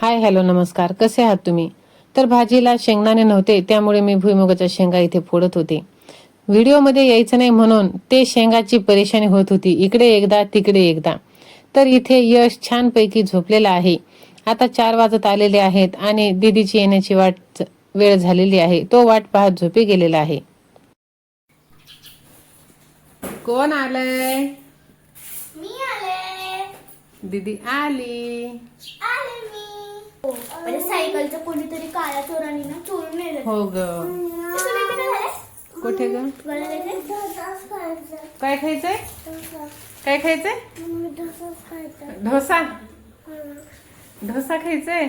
Hi hello नमस्कार. कसे आहात तुम्ही? तर भाजीला शेंगदाणे नव्हते त्यामुळे मी भुईमुगाच्या शेंगा इथे फोडत होते. व्हिडिओमध्ये यायचं नाही म्हणून ते शेंगाची परेशानी होत होती. इकडे एकदा तिकडे एकदा. तर इथे यश छानपैकी झोपलेला आहे. आता चार वाजत आलेले आहेत आणि दीदीची येण्याची वाट वेळ झालेली आहे. तो वाट पाहत झोपी गेलेला आहे. कोण आलंय? मी आले. दीदी आली. सायकलचं कोणीतरी काळ्या चोरांनी ना चोरून नेलं. हो ग? कुठे ग? काय खायचंय? काय खायचंय? ढोसा. ढोसा खायचंय?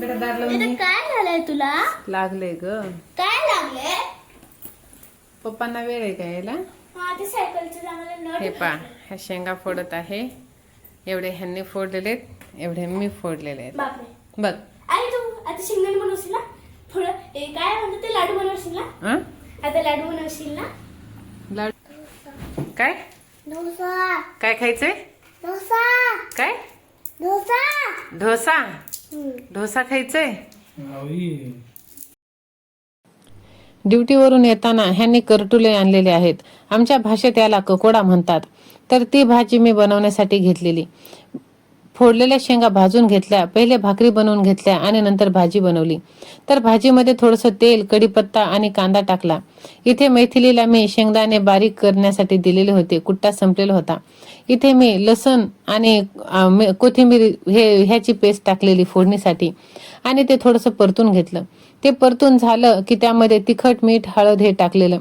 दार लावून. काय झालंय तुला? लागलंय ग. काय लागले पप्पांना वेळ आहे का यायला? हा पा ह्या शेंगा फोडत आहे. एवढे ह्यांनी फोडलेले एवढे मी फोडलेले आहेत बघ. आता शेंगदाणे बनवशील ना? थोडं हे काय म्हणतात ते? लाडू बनवशील ना? हं? आता लाडू बनवशील ना? लाडू काय? डोसा. काय खायचंय? डोसा. काय? डोसा. ढोसा ढोसा खायचंय? ड्युटीवरून येताना ह्यांनी करटुले आणलेले आहेत. आमच्या भाषेत याला ककोडा म्हणतात. तर ती भाजी मी बनवण्यासाठी घेतलेली. फोडलेल्या शेंगा भाजून घेतल्या पहिले भाकरी बनवून घेतल्या आणि नंतर भाजी बनवली. तर भाजीमध्ये थोडंसं तेल कढीपत्ता आणि कांदा टाकला. इथे मैथिलीला मी शेंगदाणे बारीक करण्यासाठी दिलेले होते. कुट्टा संपलेला होता. इथे मी लसण आणि कोथिंबीर हे ह्याची पेस्ट टाकलेली फोडणीसाठी. आणि ते थोडंसं परतून घेतलं. ते परतून झालं की त्यामध्ये तिखट मीठ हळद हे टाकलेलं.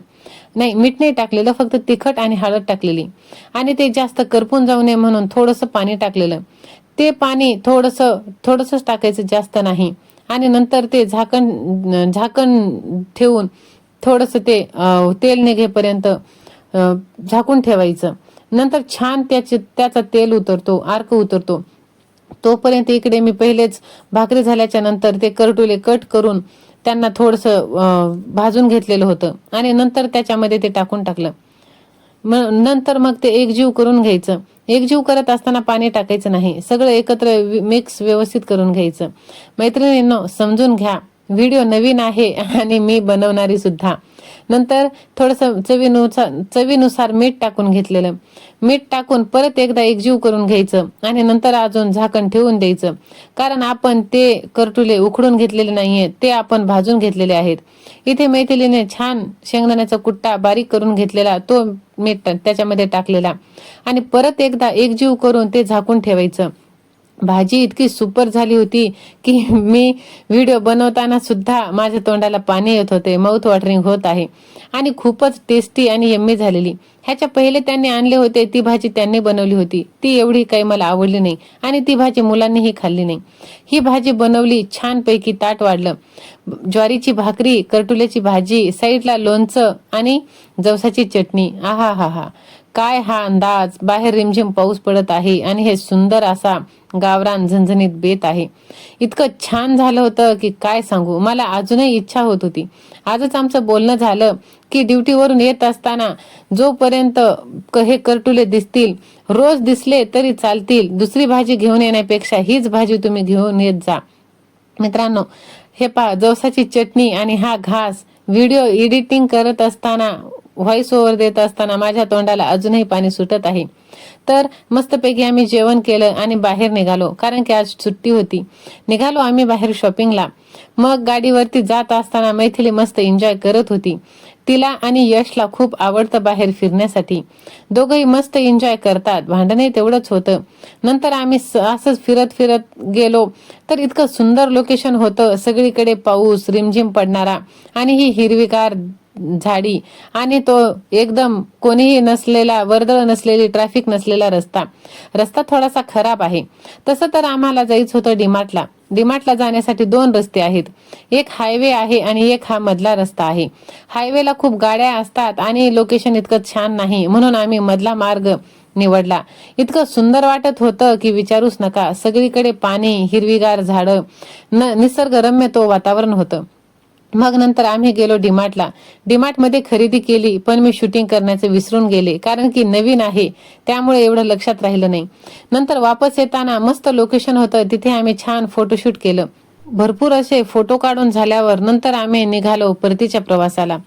नाही मीठ नाही टाकलेलं फक्त तिखट आणि हळद टाकलेली. आणि ते जास्त करपून जाऊ नये म्हणून थोडंसं पाणी टाकलेलं. ते पाणी थोडंसं थोडंसंच टाकायचं जास्त नाही. आणि नंतर ते झाकण झाकण ठेवून थोडंसं ते तेल निघेपर्यंत झाकून ठेवायचं. नंतर छान त्याचे त्याचा तेल उतरतो अर्क उतरतो. तोपर्यंत इकडे मी पहिलेच भाकरी झाल्याच्यानंतर ते करटुले कट करून त्यांना थोडंसं भाजून घेतलेलं होतं. आणि नंतर त्याच्यामध्ये ते टाकून टाकलं. मग नंतर मग ते एकजीव करून घ्यायचं. एकजीव करत असताना पाणी टाकायचं नाही. सगळं एकत्र मिक्स व्यवस्थित करून घ्यायचं. मैत्रिणींनो समजून घ्या. व्हिडिओ नवीन आहे आणि मी बनवणारी सुद्धा. नंतर थोडंसं चवीनुसार चवीनुसार मीठ टाकून घेतलेलं. मीठ टाकून परत एकदा एकजीव करून घ्यायचं आणि नंतर अजून झाकण ठेवून द्यायचं. कारण आपण ते करटुले उकडून घेतलेले नाहीये ते आपण भाजून घेतलेले आहेत. इथे मैथिलीने छान शेंगदाण्याचा कुट्टा बारीक करून घेतलेला तो मीठ त्याच्यामध्ये टाकलेला. आणि परत एकदा एकजीव करून ते झाकून ठेवायचं. भाजी इतकी सुपर झाली होती की मी व्हिडिओ बनवताना सुद्धा माझ्या तोंडाला पाणी येत होते. माउथ वॉटरिंग होत आहे. आणि खूपच टेस्टी आणि यम्मी झालेली. ह्याच्या पहिले त्यांनी आणले होते ती भाजी त्यांनी बनवली होती. ती एवढी काही मला आवडली नाही आणि ती भाजी मुलांनीही खाल्ली नाही. ही भाजी बनवली छानपैकी ताट वाढलं. ज्वारीची भाकरी करटुल्याची भाजी साईडला लोणचं आणि जवसाची चटणी. आहा हा हा काय हा अंदाज? बाहेर रिमझिम पाऊस पडत आहे आणि हे सुंदर असा गावरान झणझणीत बेत आहे. इतकं छान झालं होतं की काय सांगू? मला अजूनही इच्छा होत होती. आजच आमचं बोलणं झालं की ड्युटीवरून येत असताना जोपर्यंत क- हे करटुले दिसतील रोज दिसले तरी चालतील. दुसरी भाजी घेऊन येण्यापेक्षा हीच भाजी तुम्ही घेऊन येत जा. मित्रांनो हे पहा जवसाची चटणी आणि हा घास व्हिडिओ एडिटिंग करत असताना व्हॉइस ओव्हर देत असताना माझ्या तोंडाला अजूनही पाणी सुटत आहे. तर मस्तपैकी आम्ही जेवण केलं आणि बाहेर निघालो कारण की आज सुट्टी होती. निघालो आम्ही बाहेर शॉपिंगला. मग गाडीवरती जात असताना मैथिली मस्त एन्जॉय करत होती. तिला आणि यशला खूप आवडतं बाहेर फिरण्यासाठी. दोघंही मस्त एन्जॉय करतात. भांडणही तेवढंच होतं. नंतर आम्ही स- असंच फिरत फिरत गेलो. तर इतकं सुंदर लोकेशन होतं. सगळीकडे पाऊस रिमझिम पडणारा. आणि ही हिरवीगार झाडी आणि तो एकदम कोणीही नसलेला वर्दळ नसलेली ट्रॅफिक नसलेला रस्ता. रस्ता थोडासा खराब आहे. तसं तर आम्हाला जायचं होतं डिमार्टला. डिमार्टला जाण्यासाठी दोन रस्ते आहेत. एक हायवे आहे आणि एक हा मधला रस्ता आहे. हायवेला खूप गाड्या असतात आणि लोकेशन इतकं छान नाही. म्हणून आम्ही मधला मार्ग निवडला. इतकं सुंदर वाटत होतं की विचारूच नका. सगळीकडे पाणी हिरवीगार झाडं न निसर्गरम्य तो वातावरण होतं. मग नंतर आम्ही गेलो डीमार्टला डीमार्टमध्ये खरेदी केली पण मी शूटिंग करण्याचे विसरून गेले कारण की नवीन आहे त्यामुळे एवढं लक्षात राहिलं नाही. नंतर वापस येताना मस्त लोकेशन होतं तिथे आम्ही छान फोटोशूट केलं. भरपूर असे फोटो काढून झाल्यावर नंतर आम्ही निघालो परतीच्या प्रवासाला.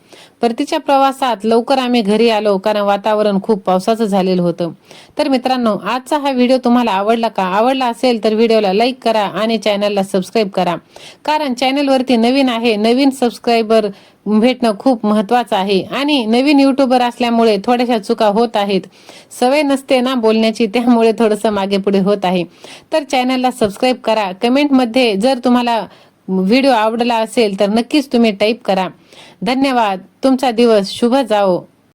परतीच्या प्रवासात लवकर आम्ही घरी आलो कारण वातावरण खूप पावसाचं झालेलं होतं. तर मित्रांनो आजचा हा व्हिडिओ तुम्हाला आवडला का? आवडला असेल तर व्हिडिओला लाईक करा आणि चॅनलला सबस्क्राईब करा. कारण चॅनलवरती नवीन आहे नवीन सबस्क्रायबर भेटणं खूप महत्वाचं आहे. आणि नवीन युट्यूबर असल्यामुळे थोड्याशा चुका होत आहेत. सवय नसते ना बोलण्याची त्यामुळे थोडंसं मागे पुढे होत आहे. तर चॅनलला सबस्क्राईब करा. कमेंटमध्ये जर तुम्हाला व्हिडिओ आवडला असेल तर नक्कीच तुम्ही टाईप करा. धन्यवाद. तुमचा दिवस शुभ जाओ